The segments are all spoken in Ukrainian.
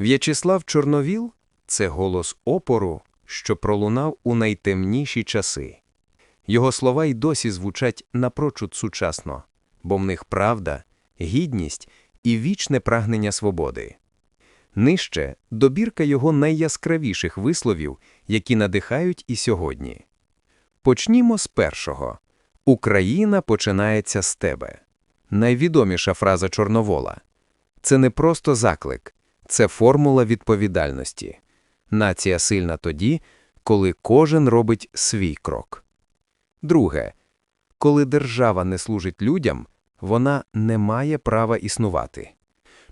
В'ячеслав Чорновіл це голос опору, що пролунав у найтемніші часи. Його слова й досі звучать напрочуд сучасно, бо в них правда, гідність і вічне прагнення свободи. Нижче добірка його найяскравіших висловів, які надихають і сьогодні. Почнімо з першого. Україна починається з тебе. Найвідоміша фраза Чорновола. Це не просто заклик, це формула відповідальності. Нація сильна тоді, коли кожен робить свій крок. Друге. Коли держава не служить людям, вона не має права існувати.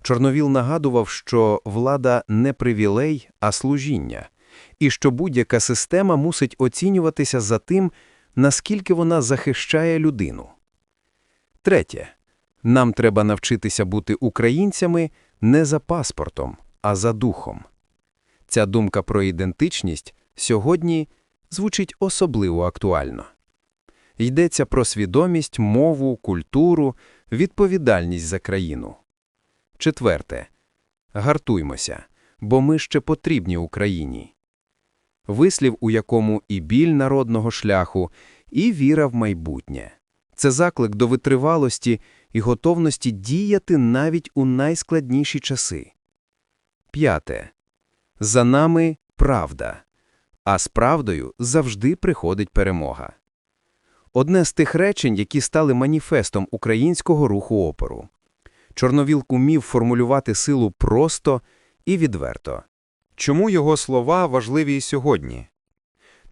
Чорновіл нагадував, що влада не привілей, а служіння, і що будь-яка система мусить оцінюватися за тим, наскільки вона захищає людину. Третє. Нам треба навчитися бути українцями не за паспортом, а за духом. Ця думка про ідентичність сьогодні звучить особливо актуально. Йдеться про свідомість, мову, культуру, відповідальність за країну. Четверте. Гартуймося, бо ми ще потрібні Україні. Вислів, у якому і біль народного шляху, і віра в майбутнє. Це заклик до витривалості і готовності діяти навіть у найскладніші часи. П'яте. За нами правда, а з правдою завжди приходить перемога. Одне з тих речень, які стали маніфестом українського руху опору. Чорновіл умів формулювати силу просто і відверто. Чому його слова важливі і сьогодні?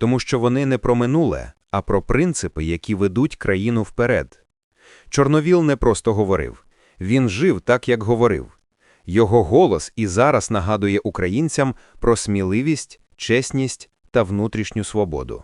Тому що вони не про минуле, а про принципи, які ведуть країну вперед. Чорновіл не просто говорив, він жив так, як говорив. Його голос і зараз нагадує українцям про сміливість, чесність та внутрішню свободу.